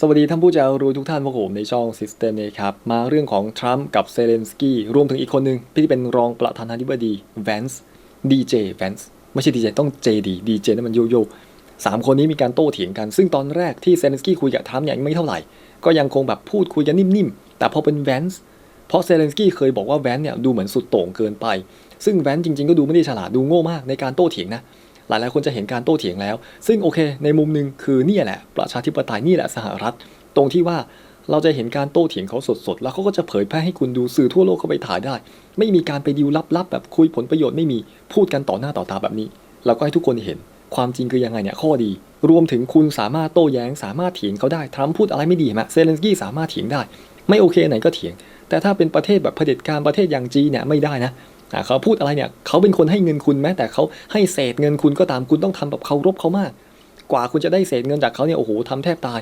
สวัสดีท่านผู้จะรู้ทุกท่านพวกผมในช่อง System นะครับ มาเรื่องของทรัมป์กับเซเลนสกี้รวมถึงอีกคนหนึ่งที่เป็นรองประธานาธิบดีแวนส์ดีเจแวนส์ไม่ใช่ดีเจต้องเจดีดีเจนั่นมันโยโย่สามคนนี้มีการโต้เถียงกัน ซึ่งตอนแรกที่เซเลนสกี้คุยกับทรัมป์เนี่ยยังไม่เท่าไหร่ ก็ยังคงแบบพูดคุยกันนิ่มๆ แต่พอเป็นแวนส์เพราะเซเลนสกี้เคยบอกว่าแวนส์เนี่ยดูเหมือนสุดโต่งเกินไป ซึ่งแวนส์จริงๆก็ดูไม่ได้ฉลาดดูโง่มากในการโต้เถียงนะ หลายๆคนจะเห็นการโต้เถียงแล้ว ซึ่งโอเค ในมุมหนึ่งคือเนี่ยแหละ ประชาธิปไตยนี่แหละสหรัฐ ตรงที่ว่าเราจะเห็นการโต้เถียงเขาสดๆ แล้วเขาก็จะเผยแพร่ให้คุณดูสื่อทั่วโลกเข้าไปถ่ายได้ ไม่มีการไปดีลลับๆแบบคุยผลประโยชน์ไม่มีพูดกันต่อหน้าต่อตาแบบนี้เราก็ให้ทุกคนเห็นความจริงคือยังไงเนี่ยข้อดี รวมถึงคุณสามารถโต้แย้ง สามารถเถียงเขาได้ทรัมป์พูดอะไรไม่ดีไหมเซเลนสกี้สามารถเถียงได้ ไม่โอเคไหนก็เถียง แต่ถ้าเป็นประเทศแบบเผด็จการประเทศอย่างจีเนี่ยไม่ได้นะ เขาพูดอะไรเนี่ยเขาเป็นคนให้เงินคุณแม้แต่เขาให้เศษเงินคุณก็ตามคุณต้องทำแบบเคารพเขามาก กว่าคุณจะได้เศษเงินจากเขาเนี่ยโอ้โหทำแทบตาย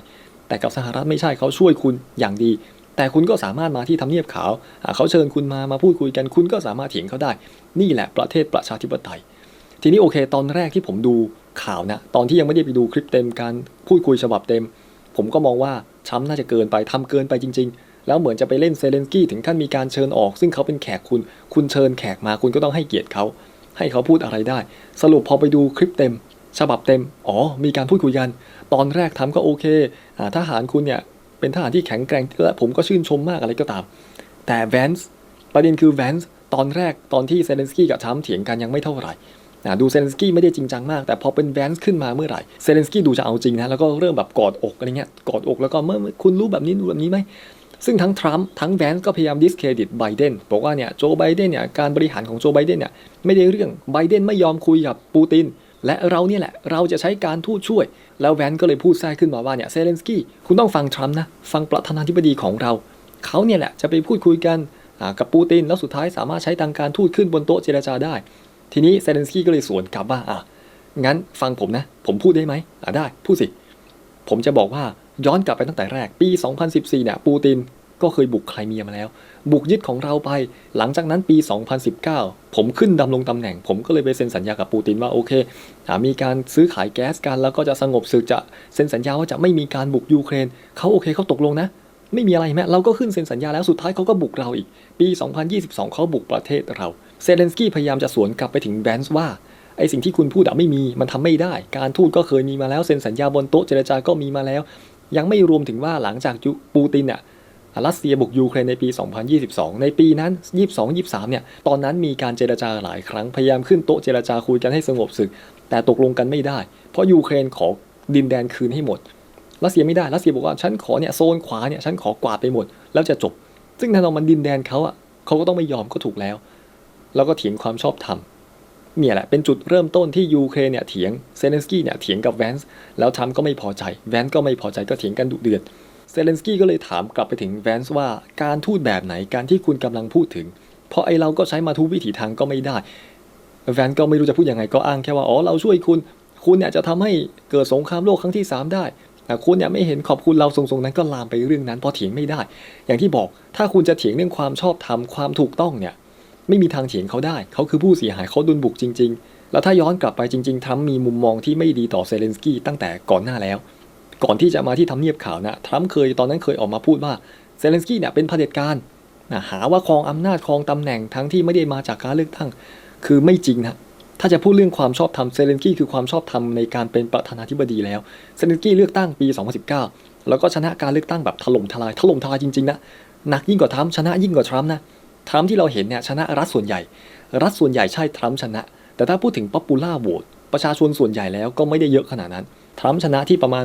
แต่กับสหรัฐไม่ใช่เขาช่วยคุณอย่างดี แต่คุณก็สามารถมาที่ทำเนียบขาวเขาเชิญคุณมามาพูดคุยกัน คุณก็สามารถเถียงเขาได้ นี่แหละประเทศประชาธิปไตย ทีนี้โอเค ตอนแรกที่ผมดูข่าวนะตอนที่ยังไม่ได้ไปดูคลิปเต็มการพูดคุยฉบับเต็ม ผมก็มองว่าช้ำน่าจะเกินไปทำเกินไปจริง ๆ แล้วเหมือนจะไปเล่นเซเลนสกี้ถึงขั้นมีการเชิญออก ซึ่งเขาเป็นแขกคุณ คุณเชิญแขกมาคุณก็ต้องให้เกียรติเขา ให้เขาพูดอะไรได้ สรุปพอไปดูคลิปเต็ม ฉบับเต็ม อ๋อ มีการพูดคุยกัน ตอนแรกทำก็โอเคอทหารคุณเนี่ยเป็นทหารที่แข็งแกร่งและผมก็ชื่นชมมากอะไรก็ตาม แต่แวนส์ประเด็นคือแวนส์ตอนแรกตอนที่เซเลนสกี้กับทรัมป์เถียงกันยังไม่เท่าไหร่ดูเซเลนสกี้ไม่ได้จริงจังมาก แต่พอเป็นแวนส์ขึ้นมาเมื่อไหร่เซเลนสกี้ดูจะเอาจริงนะแล้วก็เริ่มแบบกอดอกอะไรเงี้ยกอดอกแล้วก็เมื่อคุณรู้แบบนี้รู้แบบนี้ไหม ซึ่งทั้งทรัมป์ทั้งแวนส์ก็พยายามดิสเครดิตไบเดนบอกว่าเนี่ยโจไบเดนเนี่ยการบริหารของโจไบเดนเนี่ยไม่ได้เรื่องไบเดนไม่ยอมคุยกับปูติน และเราเนี่ยแหละเราจะใช้การทูตช่วย แล้วแวนส์ก็เลยพูดแทรกขึ้นมาว่าเนี่ยเซเลนสกี้คุณต้องฟังทรัมป์นะฟังประธานาธิบดีของเราเขาเนี่ยแหละจะไปพูดคุยกันกับปูตินแล้วสุดท้ายสามารถใช้ทางการทูตขึ้นบนโต๊ะเจรจาได้ ทีนี้เซเลนสกี้ก็เลยสวนกลับว่าอะงั้นฟังผมนะ ผมพูดได้ไหมอะได้พูดสิ ผมจะบอกว่า ย้อนกลับไปตั้งแต่แรกปี 2014 เนี่ยปูตินก็เคยบุกไครเมียมาแล้ว บุกยึดของเราไป หลังจากนั้นปี 2019 ผมขึ้นดำรงตำแหน่ง ผมก็เลยไปเซ็นสัญญากับปูตินว่าโอเคมีการซื้อขายแก๊สกันแล้วก็จะสงบศึกจะเซ็นสัญญาว่าจะไม่มีการบุกยูเครนเขาโอเคเขาตกลงนะ ไม่มีอะไรแม้เราก็ขึ้นเซ็นสัญญาแล้วสุดท้ายเขาก็บุกเราอีก ปี 2022 เขาบุกประเทศเราเซเลนสกี้พยายามจะสวนกลับไปถึงแบนส์ว่าไอสิ่งที่คุณพูดอะไม่มีมันทำไม่ได้ การทูตก็เคยมีมาแล้วเซ็นสัญญาบนโต๊ะเจรจาก็มีมาแล้ว ยังไม่รวมถึงว่าหลังจากปูตินเนี่ยรัสเซียบุกยูเครนในปี 2022 ในปีนั้น 22-23 เนี่ย ตอนนั้นมีการเจรจาหลายครั้ง พยายามขึ้นโต๊ะเจรจาคุยกันให้สงบศึก แต่ตกลงกันไม่ได้ เพราะยูเครนขอดินแดนคืนให้หมด รัสเซียไม่ได้ รัสเซียบอกว่าฉันขอเนี่ยโซนขวาเนี่ยฉันขอกวาดไปหมด แล้วจะจบ ซึ่งแน่นอนมันดินแดนเขาอะเขาก็ต้องไม่ยอมก็ถูกแล้ว แล้วก็เถียงความชอบธรรม เนี่ยแหละเป็นจุดเริ่มต้นที่ยูเครนเนี่ยเถียงเซเลนสกี้เนี่ยเถียงกับแวนส์แล้วทรัมป์ก็ไม่พอใจแวนส์ก็ไม่พอใจก็เถียงกันดุเดือดเซเลนสกี้ก็เลยถามกลับไปถึงแวนส์ว่าการทูตแบบไหนการที่คุณกำลังพูดถึง เพราะไอเราก็ใช้มาทุกวิถีทางก็ไม่ได้แวนส์ก็ไม่รู้จะพูดยังไงก็อ้างแค่ว่าอ๋อเราช่วยคุณ คุณเนี่ยจะทำให้เกิดสงครามโลกครั้งที่ 3 ได้แต่คุณเนี่ยไม่เห็นขอบคุณเราทรงๆนั้นก็ลามไปเรื่องนั้นพราะเถียงไม่ได้ อย่างที่บอกถ้าคุณจะเถียงเรื่องความชอบธรรมความถูกต้องเนี่ย ไม่มีทางเถียงเขาได้ เขาคือผู้เสียหายเขาโดนบุกจริง ๆ แล้วถ้าย้อนกลับไปจริง ๆทรัมป์มีมุมมองที่ไม่ดีต่อเซเลนสกี้ตั้งแต่ก่อนหน้าแล้ว ก่อนที่จะมาที่ทำเนียบข่าวนะทรัมป์เคยตอนนั้นเคยออกมาพูดว่าเซเลนสกี้เนี่ยเป็นเผด็จการนะหาว่าครองอำนาจครองตำแหน่งทั้งที่ไม่ได้มาจากการเลือกตั้ง คือไม่จริงนะถ้าจะพูดเรื่องความชอบธรรมเซเลนสกี้คือความชอบธรรมในการเป็นประธานาธิบดีแล้วเซเลนสกี้เลือกตั้งปี 2019 แล้วก็ชนะการเลือกตั้งแบบถล่มทลายถล่มทลายจริงๆนะหนักยิ่งกว่าทรัมป์ชนะยิ่งกว่าทรัมป์นะ ทรัมป์ที่เราเห็นเนี่ยชนะรัฐส่วนใหญ่ รัฐส่วนใหญ่ใช่ทรัมป์ชนะ แต่ถ้าพูดถึงป๊อปปูล่าโหวตประชาชนส่วนใหญ่แล้วก็ไม่ได้เยอะขนาดนั้นทรัมป์ชนะที่ประมาณ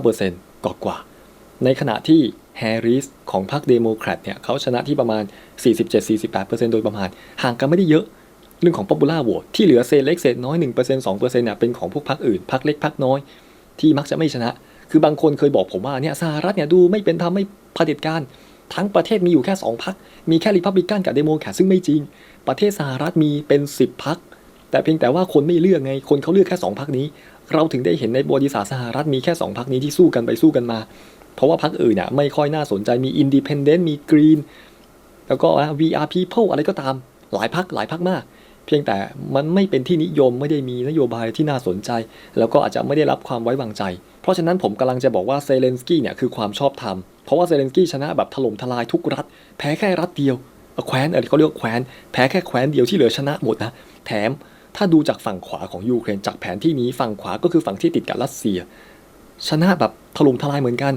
49%กว่ากว่า ในขณะที่แฮร์ริสของพรรคเดโมแครตเนี่ยเขาชนะที่ประมาณ 47-48%โดยประมาณ ห่างกันไม่ได้เยอะ เรื่องของ popular vote ที่เหลือเศษเล็กเศษน้อย 1% 2%เนี่ยเป็นของพวกพรรคอื่นพรรคเล็กพรรคน้อย ที่มักจะไม่ชนะ คือบางคนเคยบอกผมว่าเนี่ยสหรัฐเนี่ยดูไม่เป็นธรรมไม่เผด็จการ ทั้งประเทศมีอยู่แค่ 2พรรคมีแค่ริพับลิกันกับเดโมแครตซึ่งไม่จริง ประเทศสหรัฐมีเป็น 10พรรคแต่เพียงแต่ว่าคนไม่เลือกไง คนเขาเลือกแค่ 2พรรคนี้ เราถึงได้เห็นในประวัติศาสตร์สหรัฐมีแค่ 2พรรคนี้ที่สู้กันไปสู้กันมา เพราะว่าพรรคอื่นเนี่ยไม่ค่อยน่าสนใจ มีอินดิเพนเดนต์มีกรีน แล้วก็ VR People อะไรก็ตาม หลายพรรคหลายพรรคมาก เพียงแต่มันไม่เป็นที่นิยมไม่ได้มีนโยบายที่น่าสนใจ แล้วก็อาจจะไม่ได้รับความไว้วางใจ เพราะฉะนั้นผมกำลังจะบอกว่าเซเลนสกี้เนี่ยคือความชอบธรรม เพราะว่าเซเลนสกี้ชนะแบบถล่มทลายทุกรัฐ แพ้แค่รัฐเดียวแคว้นเออเขาเรียกแคว้น แพ้แค่แคว้นเดียวที่เหลือชนะหมดนะ แถมถ้าดูจากฝั่งขวาของยูเครนจากแผนที่นี้ฝั่งขวาก็คือฝั่งที่ติดกับรัสเซีย ชนะแบบถล่มทลายเหมือนกัน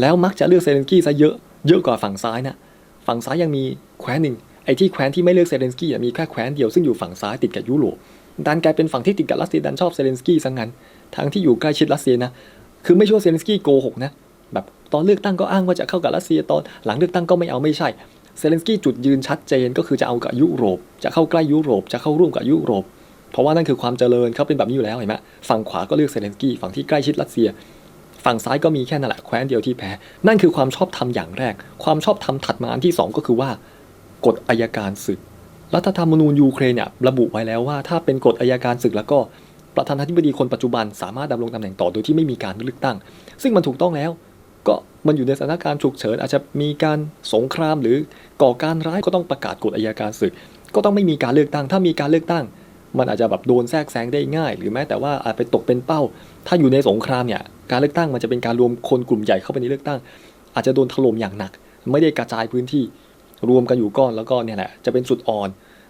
แล้วมักจะเลือกเซเลนสกี้ซะเยอะเยอะกว่าฝั่งซ้ายนะฝั่งซ้ายยังมีแคว้นหนึ่งไอ้ที่แคว้นที่ไม่เลือกเซเลนสกี้มีแค่แคว้นเดียวซึ่งอยู่ฝั่งซ้ายติดกับยุโรปดันกลายเป็นฝั่งที่ติดกับรัสเซียดันชอบเซเลนสกี้ซะงั้นทั้งที่อยู่ใกล้ชิดรัสเซียนะคือไม่ช่ว่าเซเลนสกี้โกหกนะแบบ ตอนเลือกตั้งก็อ้างว่าจะเข้ากับรัสเซียตอนหลังเลือกตั้งก็ไม่เอาไม่ใช่เซเลนสกี้จุดยืนชัดเจนก็คือจะเอากับยุโรป จะเข้าใกล้ยุโรป จะเข้าร่วมกับยุโรป เพราะว่านั่นคือความเจริญเขาเป็นแบบนี้อยู่แล้วเห็นไหมฝั่งขวาก็เลือกเซเลนสกี้ฝั่งที่ใกล้ชิดรัสเซีย ฝั่งซ้ายก็มีแค่นั่นแหละแคว้นเดียวที่แพ้ นั่นคือความชอบธรรมอย่างแรก ความชอบธรรมถัดมาอันที่สองก็คือว่ากฎอายการศึก รัฐธรรมนูญยูเครนเนี่ยระบุไว้แล้วว่า ถ้าเป็นกฎอายการศึกแล้วก็ประธานาธิบดีคนปัจจุบันสามารถดำรงตำแหน่งต่อโดยที่ไม่มีการเลือกตั้ง ซึ่งมันถูกต้องแล้ว ก็มันอยู่ในสถานการณ์ฉุกเฉิน อาจจะมีการสงครามหรือก่อการร้ายก็ต้องประกาศกฎอายการศึก ก็ต้องไม่มีการเลือกตั้ง ถ้ามีการเลือกตั้ง มันอาจจะแบบโดนแทรกแซงได้ง่าย หรือแม้แต่ว่าอาจไปตกเป็นเป้า ถ้าอยู่ในสงครามเนี่ยการเลือกตั้งมันจะเป็นการรวมคนกลุ่มใหญ่เข้าไปในเลือกตั้ง อาจจะโดนถล่มอย่างหนัก ไม่ได้กระจายพื้นที่รวมกันอยู่ก้อนแล้วก็เนี่ยแหละจะเป็นจุดอ่อน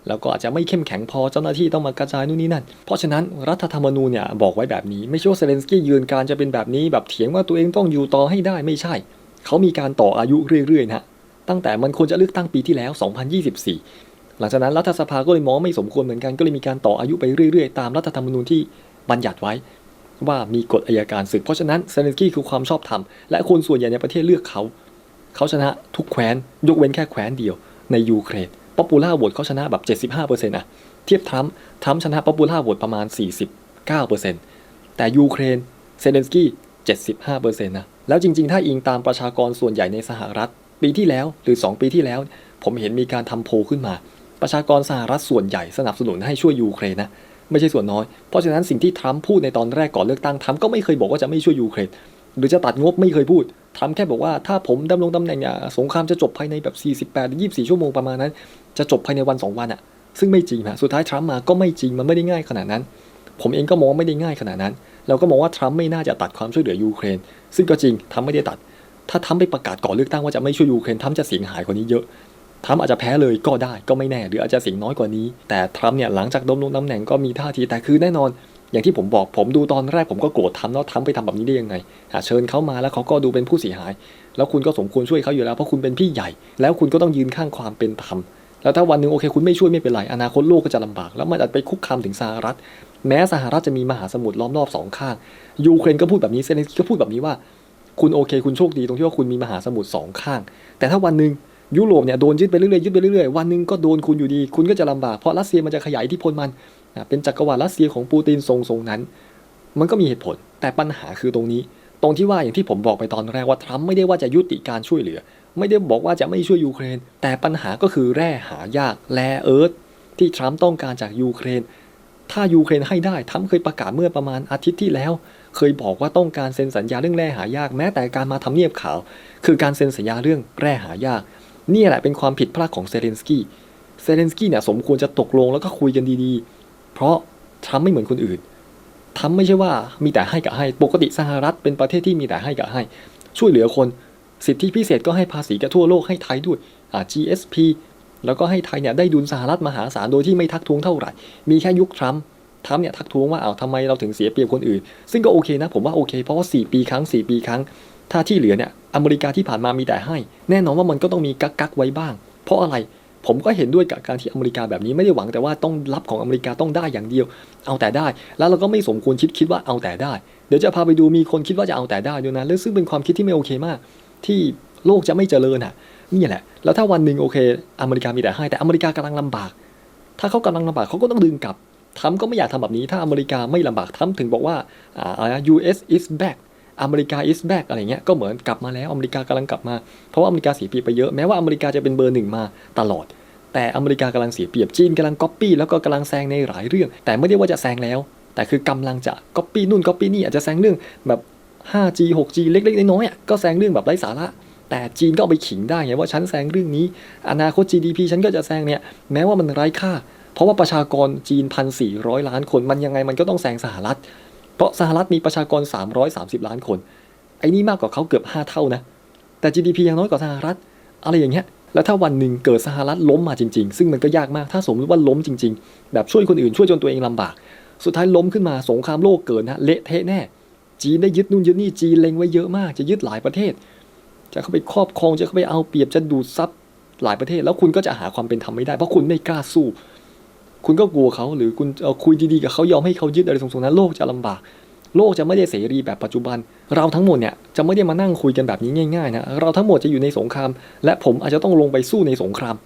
แล้วก็อาจจะไม่เข้มแข็งพอเจ้าหน้าที่ต้องมากระจายนู่นนี่นั่น เพราะฉะนั้นรัฐธรรมนูญเนี่ยบอกไว้แบบนี้ไม่ใช่ว่าเซเลนสกี้ยืนการจะเป็นแบบนี้แบบเถียงว่าตัวเองต้องอยู่ต่อให้ได้ไม่ใช่ เขามีการต่ออายุเรื่อยๆนะฮะตั้งแต่มันควรจะเลือกตั้งปีที่แล้ว 2024 หลังจากนั้นรัฐสภาก็เลยมองไม่สมควรเหมือนกันก็เลยมีการต่ออายุไปเรื่อยๆ ตามรัฐธรรมนูญที่บัญญัติไว้ ว่ามีกฎอายการศึก เพราะฉะนั้นเซเลนสกี้คือความชอบธรรมและคนส่วนใหญ่ในประเทศเลือกเขา เขาชนะทุกแคว้นยกเว้นแค่แคว้นเดียวในยูเครน ป๊อปปูล่าโหวตเขาชนะแบบ 75%นะเทียบทรัมป์ทรัมป์ชนะป๊อปปูล่าโหวตประมาณ 49%แต่ยูเครนเซเลนสกี้ 75%นะแล้วจริง ๆ ถ้าอิงตามประชากรส่วนใหญ่ในสหรัฐ ปีที่แล้วหรือ 2 ปีที่แล้ว ผมเห็นมีการทำโพลขึ้นมา ประชากรสหรัฐส่วนใหญ่สนับสนุนให้ช่วยยูเครนนะไม่ใช่ส่วนน้อย เพราะฉะนั้นสิ่งที่ทรัมป์พูดในตอนแรกก่อนเลือกตั้งทรัมป์ก็ไม่เคยบอกว่าจะไม่ช่วยยูเครน หรือจะตัดงบไม่เคยพูดทรัมป์แค่บอกว่าถ้าผมดำรงตำแหน่งเนี่ยสงครามจะจบภายในแบบ 48หรือ24 ชั่วโมงประมาณนั้น จะจบภายในวัน 2 วันอะซึ่งไม่จริงฮะสุดท้ายทรัมป์มาก็ไม่จริงมันไม่ได้ง่ายขนาดนั้น ผมเองก็มองไม่ได้ง่ายขนาดนั้น เราก็มองว่าทรัมป์ไม่น่าจะตัดความช่วยเหลือยูเครน ซึ่งก็จริงทรัมป์ไม่ได้ตัด ถ้าทรัมป์ไปประกาศก่อนเลือกตั้งว่าจะไม่ช่วยยูเครนทรัมป์จะเสียงหายกว่านี้เยอะทรัมป์อาจจะแพ้เลยก็ได้ก็ไม่แน่ หรืออาจจะเสียงน้อยกว่านี้ แต่ทรัมป์เนี่ยหลังจากดำรงตำแหน่งก็มีท่าทีแต่คือแน่นอน อย่างที่ผมบอกผมดูตอนแรกผมก็โกรธทรัมป์แล้วทรัมไปทำแบบนี้ได้ยังไงเชิญเขามาแล้วเขาก็ดูเป็นผู้เสียหาย แล้วคุณก็สมควรช่วยเขาอยู่แล้วเพราะคุณเป็นพี่ใหญ่ แล้วคุณก็ต้องยืนข้างความเป็นธรรมแล้วถ้าวันหนึ่งโอเคคุณไม่ช่วยไม่เป็นไรอนาคตโลกก็จะลำบาก แล้วมันอาจไปคุกคามถึงสหรัฐ แม้สหรัฐจะมีมหาสมุทรล้อมรอบสองข้างยูเครนก็พูดแบบนี้เซเลนสกี้ก็พูดแบบนี้ว่า คุณโอเค คุณโชคดีตรงที่ว่าคุณมีมหาสมุทรสองข้าง แต่ถ้าวันหนึ่งยุโรปเนี่ยโดนยึดไปเรื่อยๆยึดไปเรื่อยๆวันหนึ่งก็โดนคุณอยู่ดี คุณก็จะลำบากเพราะรัสเซียมันจะขยายอิทธิพลมัน นะเป็นจักรวรรดิรัสเซียของปูตินทรงๆนั้น มันก็มีเหตุผล แต่ปัญหาคือตรงนี้ ตรงที่ว่าอย่างที่ผมบอกไปตอนแรกว่าทรัมป์ไม่ได้ว่าจะยุติการช่วยเหลือ ไม่ได้บอกว่าจะไม่ช่วยยูเครน แต่ปัญหาก็คือแร่หายากแร่เอิร์ธที่ทรัมป์ต้องการจากยูเครน ถ้ายูเครนให้ได้ทรัมป์เคยประกาศเมื่อประมาณอาทิตย์ที่แล้ว เคยบอกว่าต้องการเซ็นสัญญาเรื่องแร่หายาก แม้แต่การมาทำเนียบขาว คือการเซ็นสัญญาเรื่องแร่หายาก นี่แหละเป็นความผิดพลาดของเซเลนสกี้ เซเลนสกี้เนี่ยสมควรจะตกลงแล้วก็คุยกันดีๆ เพราะทรัมป์ไม่เหมือนคนอื่นทำไม่ใช่ว่ามีแต่ให้กับให้ ปกติสหรัฐเป็นประเทศที่มีแต่ให้กับให้ ช่วยเหลือคน สิทธิพิเศษก็ให้ภาษีกับทั่วโลกให้ไทยด้วยอ่า GSP แล้วก็ให้ไทยเนี่ยได้ดุลสหรัฐมหาศาลโดยที่ไม่ทักท้วงเท่าไหร่ มีแค่ยุคทรัมป์ทรัมป์เนี่ยทักท้วงว่าอ้าวทำไมเราถึงเสียเปรียบคนอื่น ซึ่งก็โอเคนะผมว่าโอเค เพราะว่า4ปีครั้ง 4 ปีครั้ง ถ้าที่เหลือเนี่ยอเมริกาที่ผ่านมามีแต่ให้ แน่นอนว่ามันก็ต้องมีกักกักไว้บ้าง เพราะอะไร ผมก็เห็นด้วยกับการที่อเมริกาแบบนี้ไม่ได้หวังแต่ว่าต้องรับของอเมริกาต้องได้อย่างเดียว เอาแต่ได้ แล้วเราก็ไม่สมควรคิดคิดว่าเอาแต่ได้ เดี๋ยวจะพาไปดูมีคนคิดว่าจะเอาแต่ได้ด้วยนะแล้วซึ่งเป็นความคิดที่ไม่โอเคมาก ที่โลกจะไม่เจริญอะนี่แหละ แล้วถ้าวันหนึ่งโอเค อเมริกามีแต่ให้แต่อเมริกากำลังลำบาก ถ้าเขากำลังลำบากเขาก็ต้องดึงกลับทรัมก็ไม่อยากทำแบบนี้ ถ้าอเมริกาไม่ลำบากทรัมถึงบอกว่าอ่า US is back อเมริกา is back อะไรเงี้ยก็เหมือนกลับมาแล้วอเมริกากำลังกลับมา เพราะว่าอเมริกาเสียเปรียบไปเยอะแม้ว่าอเมริกาจะเป็นเบอร์หนึ่งมาตลอด แต่อเมริกากำลังเสียเปรียบจีนกำลังก๊อปปี้แล้วก็กำลังแซงในหลายเรื่อง แต่ไม่ได้ว่าจะแซงแล้ว แต่คือกำลังจะก๊อปปี้นู่นก๊อปปี้นี่อาจจะแซงเรื่องแบบ 5G 6G เล็กๆน้อยๆอะก็แซงเรื่องแบบไร้สาระแต่จีนก็เอาไปขิงได้ไงว่าฉันแซงเรื่องนี้ อนาคต GDP ฉันก็จะแซงเนี่ยแม้ว่ามันไร้ค่า เพราะว่าประชากรจีนพันสี่ร้อยล้านคนมันยังไงมันก็ต้องแซงสหรัฐ เพราะสหรัฐมีประชากร 330 ล้านคน ไอ้นี่มากกว่าเขาเกือบ 5 เท่านะ แต่ GDP ยังน้อยกว่าสหรัฐ อะไรอย่างเงี้ย แล้วถ้าวันหนึ่งเกิดสหรัฐล้มมาจริง ๆ ซึ่งมันก็ยากมาก ถ้าสมมติว่าล้มจริง ๆ แบบช่วยคนอื่นช่วยจนตัวเองลำบาก สุดท้ายล้มขึ้นมาสงครามโลกเกิดนะเละเทะแน่ จีนได้ยึดนู่นยึดนี่ จีนเล็งไว้เยอะมาก จะยึดหลายประเทศ จะเข้าไปครอบครอง จะเข้าไปเอาเปรียบ จะดูดซับหลายประเทศ แล้วคุณก็จะหาความเป็นธรรมไม่ได้ เพราะคุณไม่กล้าสู้ คุณก็กลัวเขาหรือคุณเอ่อคุยดีๆกับเขายอมให้เขายึดอะไรทรงๆนั้นโลกจะลำบาก โลกจะไม่ได้เสรีแบบปัจจุบัน เราทั้งหมดเนี่ยจะไม่ได้มานั่งคุยกันแบบนี้ง่ายๆนะเราทั้งหมดจะอยู่ในสงคราม และผมอาจจะต้องลงไปสู้ในสงคราม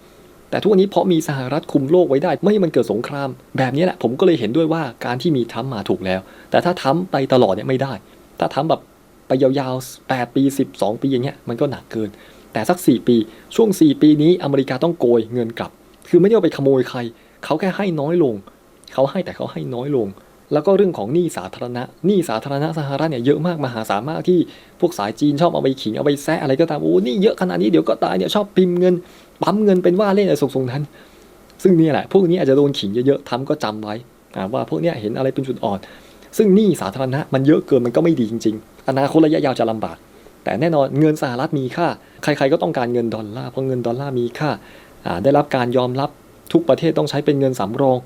แต่ทุกวันนี้เพราะมีสหรัฐคุมโลกไว้ได้ ไม่ให้มันเกิดสงคราม แบบนี้แหละผมก็เลยเห็นด้วยว่าการที่มีทรัมมาถูกแล้ว แต่ถ้าทรัมไปตลอดเนี่ยไม่ได้ ถ้าทรัมแบบไปยาวๆ 8 ปี 12 ปีอย่างเงี้ยมันก็หนักเกิน แต่สัก 4 ปี ช่วง 4 ปีนี้อเมริกาต้องโกยเงินกลับ คือไม่ได้ไปขโมยใคร เขาแค่ให้น้อยลง เขาให้แต่เขาให้น้อยลง แล้วก็เรื่องของหนี้สาธารณะหนี้สาธารณะสหรัฐเนี่ยเยอะมากมหาศาลมากที่พวกสายจีนชอบเอาไปขิงเอาไปแซะอะไรก็ตามโอ้นี่เยอะขนาดนี้เดี๋ยวก็ตายเนี่ยชอบพิมพ์เงินปั๊มเงินเป็นว่าเล่นอะไรทรงๆนั้น ซึ่งนี่แหละพวกนี้อาจจะโดนขิงเยอะๆทำก็จำไว้ว่าพวกนี้เห็นอะไรเป็นจุดอ่อน ซึ่งหนี้สาธารณะมันเยอะเกินมันก็ไม่ดีจริง ๆ อนาคตระยะยาวจะลำบาก แต่แน่นอนเงินสหรัฐมีค่า ใครๆก็ต้องการเงินดอลลาร์เพราะเงินดอลลาร์มีค่าได้รับการยอมรับ ทุกประเทศต้องใช้เป็นเงินสำรอง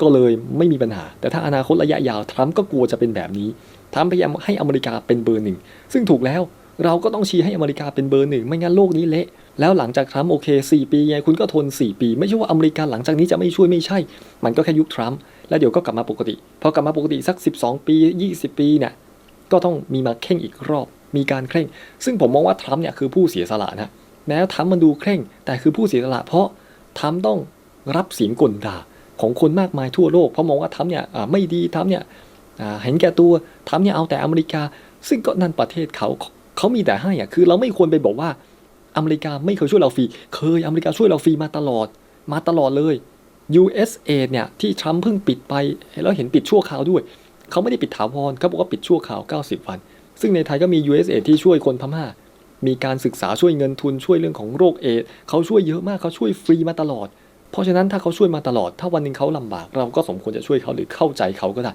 ก็เลยไม่มีปัญหา แต่ถ้าอนาคตระยะยาวทรัมป์ก็กลัวจะเป็นแบบนี้ทรัมป์พยายามให้อเมริกาเป็นเบอร์หนึ่งซึ่งถูกแล้วเราก็ต้องชี้ให้อเมริกาเป็นเบอร์หนึ่งไม่งั้นโลกนี้เละ แล้วหลังจากทรัมป์โอเค 4 ปีไงคุณก็ทน 4 ปี ไม่ใช่ว่าอเมริกาหลังจากนี้จะไม่ช่วยไม่ใช่ มันก็แค่ยุคทรัมป์แล้วเดี๋ยวก็กลับมาปกติ พอกลับมาปกติสัก 12 ปี 20 ปีเนี่ยก็ต้องมีมาเข่งอีกรอบ มีการเคร่ง ซึ่งผมมองว่าทรัมป์เนี่ยคือผู้เสียสละนะแม้ทรัมป์มันดูเคร่ง แต่คือผู้เสียสละเพราะทรัมป์ต้อง รับเสียงกลด่าของคนมากมายทั่วโลก เพราะมองว่าทรัมเนี่ยไม่ดีทรัมเนี่ยเห็นแก่ตัวทรัมเนี่ยเอาแต่อเมริกา ซึ่งก็นั่นประเทศเขาเขามีแต่ให้อะคือเราไม่ควรไปบอกว่าอเมริกาไม่เคยช่วยเราฟรี เคยอเมริกาช่วยเราฟรีมาตลอด มาตลอดเลย USA เนี่ยที่ทรัมป์เพิ่งปิดไปแล้วเห็นปิดชั่วคราวด้วย เขาไม่ได้ปิดถาวรเขาบอกว่าปิดชั่วคราว 90 วัน ซึ่งในไทยก็มี USA ที่ช่วยคนพม่า มีการศึกษาช่วยเงินทุนช่วยเรื่องของโรคเอดส์เขาช่วยเยอะมากเขาช่วยฟรีมาตลอด เพราะฉะนั้นถ้าเขาช่วยมาตลอด ถ้าวันหนึ่งเขาลำบาก เราก็สมควรจะช่วยเขาหรือเข้าใจเขาก็ได้